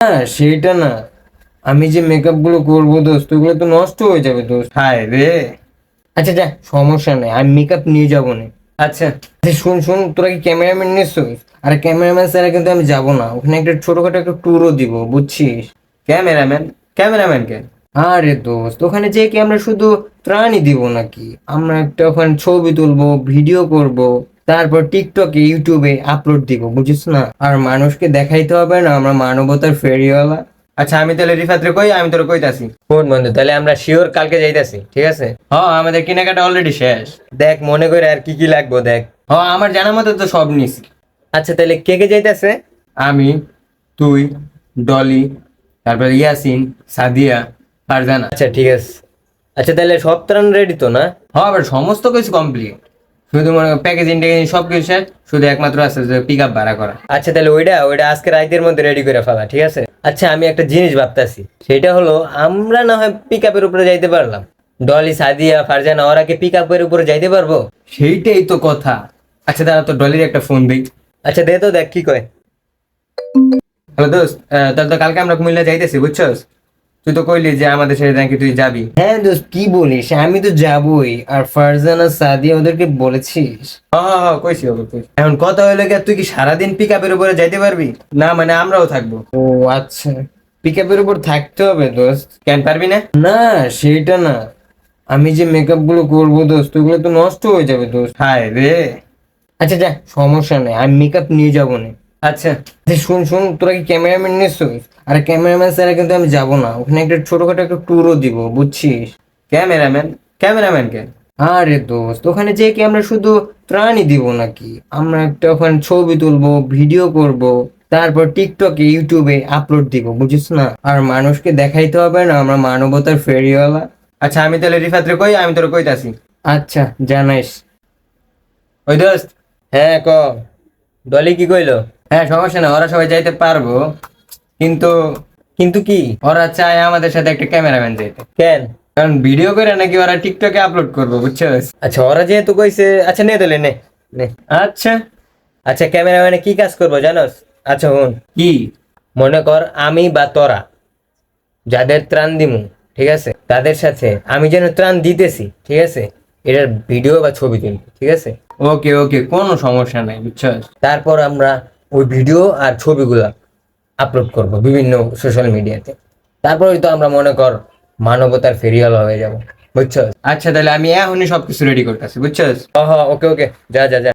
হ্যাঁ সেটা না। আমি যে মেকআপগুলো করব দোস্ত ওগুলো তো নষ্ট হয়ে যাবে দোস্ত। হায় রে। আচ্ছা যা সমস্যা নেই আমি মেকআপ নিয়ে যাব না। আচ্ছা। আচ্ছা, শুন শুন তোরা কি ক্যামেরাম্যান নিশ্চয়ই? আর ক্যামেরাম্যান স্যার কিন্তু আমি যাব না। ওখানে একটা ছোটখাটো একটা ট্যুরও দিব বুঝছিস? ক্যামেরাম্যান ক্যামেরাম্যান কে? আরে দোস্ত ওখানে যে কি আমরা শুধু ত্রাণই দিব নাকি? আমরা একটা ওখানে ছবি তুলবো ভিডিও করব। তারপর টিকটকে ইউটিউবে আপলোড দিব বুঝিস না? আর মানুষকে দেখাইতে হবে না আমরা মানবতার ফেরিওয়ালা। আচ্ছা আমি তাহলে রিফাতরে কই? আমি তোর কইতাছি। কোন বন্ধু তাহলে আমরা শিওর কালকে যাইতাছি ঠিক আছে? হ্যাঁ আমাদের কেনাকাটা অলরেডি শেষ। দেখ মনে করে আর কি কি লাগবে দেখ। হ্যাঁ আমার জানা মতো তো সব নিছি আচ্ছা তাহলে কে কে যাইতাছে? আমি তুই ডলি তারপর ইয়াসিন সাদিয়া ফারজানা। আচ্ছা ঠিক আছে। আচ্ছা তাহলে সব ত্রাণ রেডি তো না? হ্যাঁ আবার সমস্ত কিছু কমপ্লিট শুধু মনে প্যাকেজিং ট্যাকেজিং সব কিছু শেষ শুধু একমাত্র আছে যে পিক আপ ভাড়া করা। আচ্ছা তাহলে ওইটা ওইটা আজকে রাতের মধ্যে রেডি করে ফেলা ঠিক আছে? আচ্ছা আমি একটা জিনিস ভাবতাছি। সেটা হলো আমরা না হয় পিক আপের উপরে যাইতে পারলাম। ডলি সাদিয়া ফারজানা ওরা কি পিক আপের উপরে যাইতে পারব? সেইটাই তো কথা। আচ্ছা দাঁড়া তো ডলির একটা ফোন দিই। আচ্ছা দে তো দেখ কি কয়। হ্যালো দোস্ত তাহলে তো কালকে আমরা কুমিল্লা যাইতেছি বুঝছস? তুই তো কইলি যে আমাদের সাথে নাকি তুই যাবি। হ্যাঁ দোস্ত কি বলিস? আমি তো যাবই। আর ফারজানা সাদিয়া ওদেরকে বলেছিস? হ্যাঁ হ্যাঁ হ্যাঁ কইছি ওকে কইছি। এখন কথা হইল কি তুই কি সারাদিন পিক আপের উপরে যাইতে পারবি? না মানে আমরাও থাকব। ও আচ্ছা। পিক আপের উপর থাকতে হবে দোস্ত। কেন পারবি না? না সেটা না। আমি যে মেকআপগুলো করব দোস্ত ওগুলো তো নষ্ট হয়ে যাবে দোস্ত। হায় রে। আচ্ছা যা সমস্যা নেই। আমি মেকআপ নিয়ে যাব না। আচ্ছা আচ্ছা, শুন শুন তোরা কি ক্যামেরাম্যান নিশ্চয়ই? আর ক্যামেরাম্যান স্যার কিন্তু আমি যাব না। ওখানে একটা ছোটখাটো একটা ট্যুরও দিব বুঝছিস? ক্যামেরাম্যান ক্যামেরাম্যান কে? আরে দোস্ত ওখানে যে কি আমরা শুধু ত্রাণই দিব নাকি? আমরা একটা ওখানে ছবি তুলবো ভিডিও করব তারপর টিকটকে ইউটিউবে আপলোড দিব বুঝিস না? আর মানুষকে দেখাইতে হবে না আমরা মানবতার ফেরিওয়ালা। আচ্ছা আমি তাহলে রিফাতরে কই? আমি তোর কইতাছি। আচ্ছা জানাইস। ওই দোস্ত হ্যাঁ ক? দলি কি কইলো? হ্যাঁ সমস্যা না ওরা সবাই যাইতে পারব। কিন্তু কিন্তু কি? ওরা চায় আমাদের সাথে একটা ক্যামেরাম্যান যাইতে। কেন? কারণ ভিডিও করে নাকি ওরা টিকটকে আপলোড করব বুঝছ? আচ্ছা ওরা যেহেতু কইছে আচ্ছা নে তাহলে নে নে। আচ্ছা। আচ্ছা ক্যামেরাম্যানে কি কাজ করব জানোস? আচ্ছা হুন কি? মনে কর আমি বা তোরা যাদের ত্রাণ দিমু ঠিক আছে? তাদের সাথে আমি যেন ত্রাণ দিতেছি ঠিক আছে? এটার ভিডিও বা ছবি তুলবি ঠিক আছে? ওকে ওকে কোনো সমস্যা নাই বুঝছস তারপর আমরা ওই ভিডিও আর ছবিগুলো আপলোড করব বিভিন্ন সোশ্যাল মিডিয়াতে তারপরে তো আমরা মনে কর মানবতার ফেরিয়াল হয়ে যাব। বুঝছস? আচ্ছা তাহলে আমি এখনই সবকিছু রেডি করতেছি বুঝছস? হ্যাঁ ওকে ওকে যা যা যা।